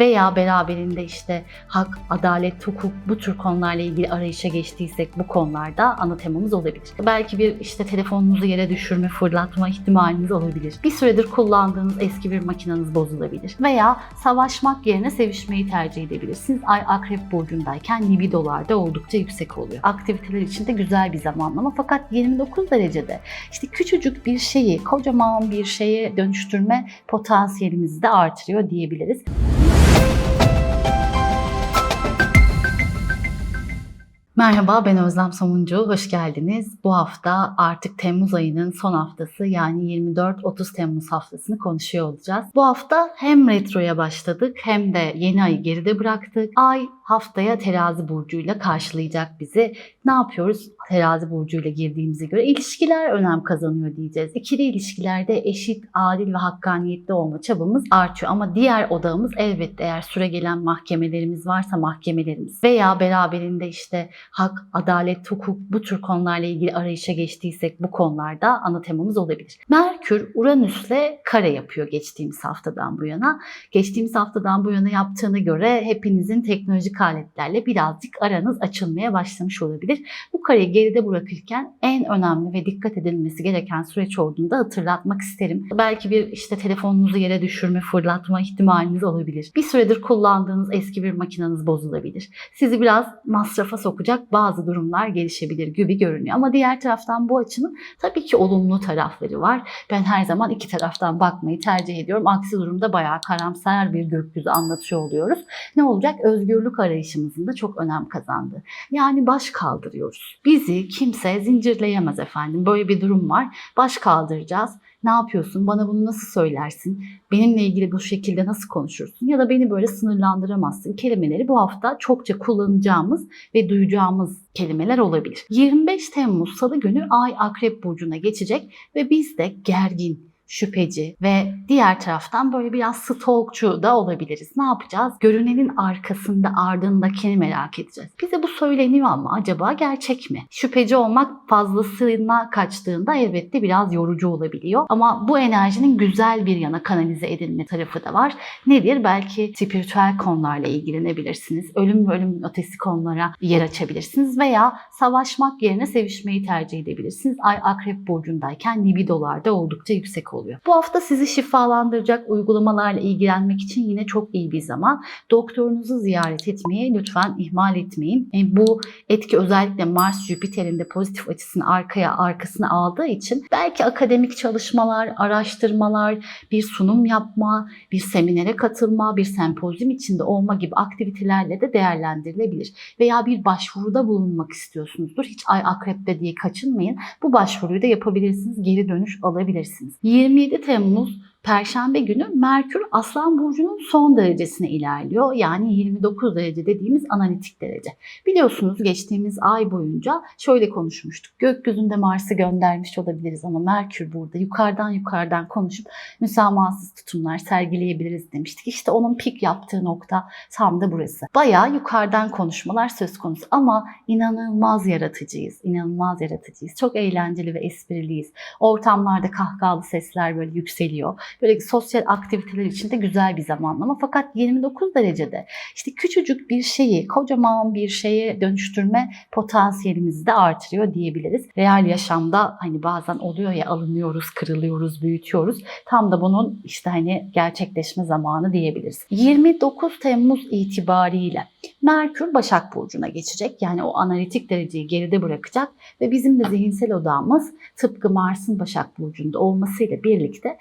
veya beraberinde işte hak, adalet, hukuk bu tür konularla ilgili arayışa geçtiysek bu konularda ana temamız olabilir. Belki bir işte telefonunuzu yere düşürme, fırlatma ihtimaliniz olabilir. Bir süredir kullandığınız eski bir makineniz bozulabilir. Veya savaşmak yerine sevişmeyi tercih edebilirsiniz. Ay akrep burcundayken libidolarda oldukça yüksek oluyor. Aktiviteler için de güzel bir zamanlama fakat 29 derecede işte küçücük bir şeyi kocaman bir şeye dönüştürme potansiyelimizi de artırıyor diyebiliriz. Merhaba ben Özlem Somuncu, hoş geldiniz. Bu hafta artık Temmuz ayının son haftası yani 24-30 Temmuz haftasını konuşuyor olacağız. Bu hafta hem retroya başladık hem de yeni ayı geride bıraktık. Ay haftaya terazi burcuyla karşılayacak bizi. Ne yapıyoruz? Terazi burcuyla girdiğimize göre ilişkiler önem kazanıyor diyeceğiz. İkili ilişkilerde eşit, adil ve hakkaniyetli olma çabamız artıyor. Ama diğer odağımız elbette eğer süre gelen mahkemelerimiz varsa mahkemelerimiz veya beraberinde işte hak, adalet, hukuk bu tür konularla ilgili arayışa geçtiysek bu konularda ana temamız olabilir. Merkür Uranüs'le kare yapıyor geçtiğimiz haftadan bu yana. Geçtiğimiz haftadan bu yana yaptığına göre hepinizin teknolojik aletlerle birazcık aranız açılmaya başlamış olabilir. Bu kareyi geride bırakırken en önemli ve dikkat edilmesi gereken süreç olduğunu da hatırlatmak isterim. Belki bir işte telefonunuzu yere düşürme, fırlatma ihtimaliniz olabilir. Bir süredir kullandığınız eski bir makineniz bozulabilir. Sizi biraz masrafa sokacak bazı durumlar gelişebilir gibi görünüyor. Ama diğer taraftan bu açının tabii ki olumlu tarafları var. Ben her zaman iki taraftan bakmayı tercih ediyorum. Aksi durumda bayağı karamsar bir gökyüzü anlatıyor oluyoruz. Ne olacak? Özgürlük arayışımızın da çok önem kazandı. Yani baş kaldırıyoruz. Bizi kimse zincirleyemez efendim. Böyle bir durum var. Baş kaldıracağız. Ne yapıyorsun? Bana bunu nasıl söylersin? Benimle ilgili bu şekilde nasıl konuşursun? Ya da beni böyle sınırlandıramazsın. Kelimeleri bu hafta çokça kullanacağımız ve duyacağımız kelimeler olabilir. 25 Temmuz Salı günü Ay Akrep Burcu'na geçecek ve biz de gergin, şüpheci ve diğer taraftan böyle biraz stalkçu da olabiliriz. Ne yapacağız? Görünenin arkasında ardındakini merak edeceğiz. Bize bu söyleniyor ama acaba gerçek mi? Şüpheci olmak fazlasına kaçtığında elbette biraz yorucu olabiliyor. Ama bu enerjinin güzel bir yana kanalize edilme tarafı da var. Nedir? Belki spiritüel konularla ilgilenebilirsiniz. Ölüm ve ölüm ötesi konulara yer açabilirsiniz veya savaşmak yerine sevişmeyi tercih edebilirsiniz. Ay akrep burcundayken libidolarda oldukça yüksek oluyor. Bu hafta sizi şifalandıracak uygulamalarla ilgilenmek için yine çok iyi bir zaman. Doktorunuzu ziyaret etmeyi lütfen ihmal etmeyin. E, bu etki özellikle Mars Jüpiter'in de pozitif açısını arkaya arkasına aldığı için belki akademik çalışmalar, araştırmalar, bir sunum yapma, bir seminere katılma, bir sempozyum içinde olma gibi aktivitelerle de değerlendirilebilir. Veya bir başvuruda bulunmak istiyorsunuzdur. Hiç ay akrepte diye kaçınmayın. Bu başvuruyu da yapabilirsiniz. Geri dönüş alabilirsiniz. 27 Temmuz Perşembe günü Merkür Aslan Burcu'nun son derecesine ilerliyor. Yani 29 derece dediğimiz analitik derece. Biliyorsunuz geçtiğimiz ay boyunca şöyle konuşmuştuk. Gökyüzünde Mars'ı göndermiş olabiliriz ama Merkür burada yukarıdan yukarıdan konuşup müsamahasız tutumlar sergileyebiliriz demiştik. İşte onun pik yaptığı nokta tam da burası. Bayağı yukarıdan konuşmalar söz konusu ama inanılmaz yaratıcıyız. İnanılmaz yaratıcıyız. Çok eğlenceli ve espriliyiz. Ortamlarda kahkahalı sesler böyle yükseliyor böyle sosyal aktiviteler için de güzel bir zamanlama. Fakat 29 derecede işte küçücük bir şeyi kocaman bir şeye dönüştürme potansiyelimizi de artırıyor diyebiliriz. Real yaşamda hani bazen oluyor ya alınıyoruz, kırılıyoruz, büyütüyoruz. Tam da bunun işte hani gerçekleşme zamanı diyebiliriz. 29 Temmuz itibariyle Merkür Başak Burcu'na geçecek. Yani o analitik dereceyi geride bırakacak ve bizim de zihinsel odamız tıpkı Mars'ın Başak Burcu'nda olmasıyla birlikte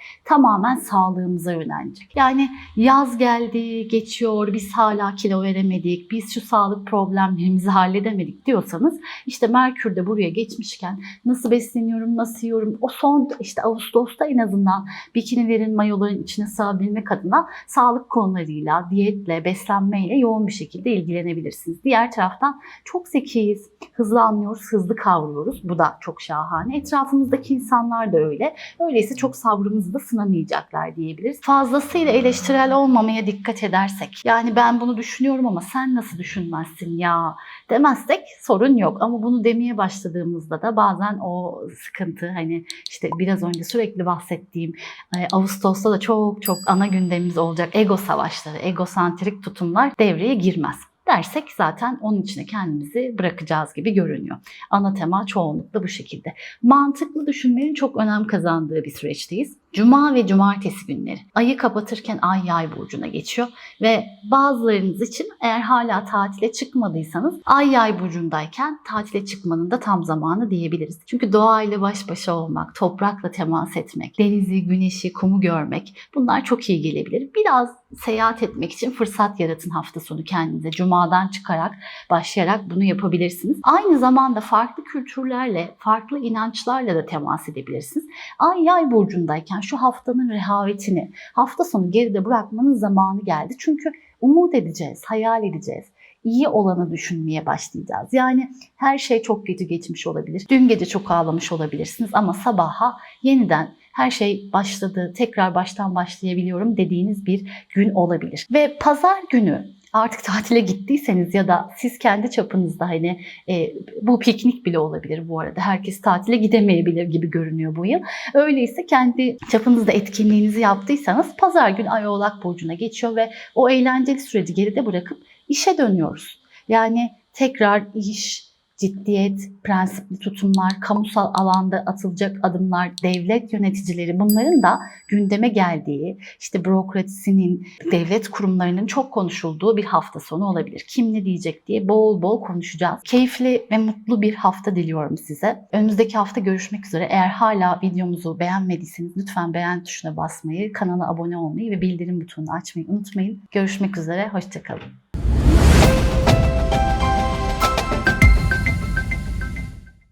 tamamen sağlığımıza yönelecek. Yani yaz geldi, geçiyor, biz hala kilo veremedik, biz şu sağlık problemlerimizi halledemedik diyorsanız işte Merkür de buraya geçmişken nasıl besleniyorum, nasıl yiyorum, o son işte Ağustos'ta en azından bikinilerin, mayoların içine sığabilmek adına sağlık konularıyla, diyetle, beslenmeyle yoğun bir şekilde ilgilenebilirsiniz. Diğer taraftan çok zekiyiz, hızlı anlıyoruz, hızlı kavruyoruz. Bu da çok şahane. Etrafımızdaki insanlar da öyle. Öyleyse çok sabrımızı da sınamayacağız olmayacaklar diyebiliriz. Fazlasıyla eleştirel olmamaya dikkat edersek, yani ben bunu düşünüyorum ama sen nasıl düşünmezsin ya demezsek sorun yok. Ama bunu demeye başladığımızda da bazen o sıkıntı hani işte biraz önce sürekli bahsettiğim e, Ağustos'ta da çok çok ana gündemimiz olacak ego savaşları, egosantrik tutumlar devreye girmez dersek zaten onun içine kendimizi bırakacağız gibi görünüyor. Ana tema çoğunlukla bu şekilde. Mantıklı düşünmenin çok önem kazandığı bir süreçteyiz. Cuma ve cumartesi günleri. Ayı kapatırken ay yay burcuna geçiyor ve bazılarınız için eğer hala tatile çıkmadıysanız ay yay burcundayken tatile çıkmanın da tam zamanı diyebiliriz. Çünkü doğayla baş başa olmak, toprakla temas etmek, denizi, güneşi, kumu görmek bunlar çok iyi gelebilir. Biraz seyahat etmek için fırsat yaratın hafta sonu kendinize. Cumadan çıkarak, başlayarak bunu yapabilirsiniz. Aynı zamanda farklı kültürlerle, farklı inançlarla da temas edebilirsiniz. Ay yay burcundayken şu haftanın rehavetini, hafta sonu geride bırakmanın zamanı geldi. Çünkü umut edeceğiz, hayal edeceğiz. İyi olanı düşünmeye başlayacağız. Yani her şey çok kötü geçmiş olabilir. Dün gece çok ağlamış olabilirsiniz ama sabaha yeniden her şey başladı, tekrar baştan başlayabiliyorum dediğiniz bir gün olabilir. Ve pazar günü artık tatile gittiyseniz ya da siz kendi çapınızda hani e, bu piknik bile olabilir bu arada. Herkes tatile gidemeyebilir gibi görünüyor bu yıl. Öyleyse kendi çapınızda etkinliğinizi yaptıysanız pazar gün Ay Oğlak Burcu'na geçiyor ve o eğlenceli süreci geride bırakıp işe dönüyoruz. Yani tekrar iş, ciddiyet, prensipli tutumlar, kamusal alanda atılacak adımlar, devlet yöneticileri bunların da gündeme geldiği, işte bürokrasinin, devlet kurumlarının çok konuşulduğu bir hafta sonu olabilir. Kim ne diyecek diye bol bol konuşacağız. Keyifli ve mutlu bir hafta diliyorum size. Önümüzdeki hafta görüşmek üzere. Eğer hala videomuzu beğenmediyseniz lütfen beğen tuşuna basmayı, kanala abone olmayı ve bildirim butonunu açmayı unutmayın. Görüşmek üzere, hoşçakalın.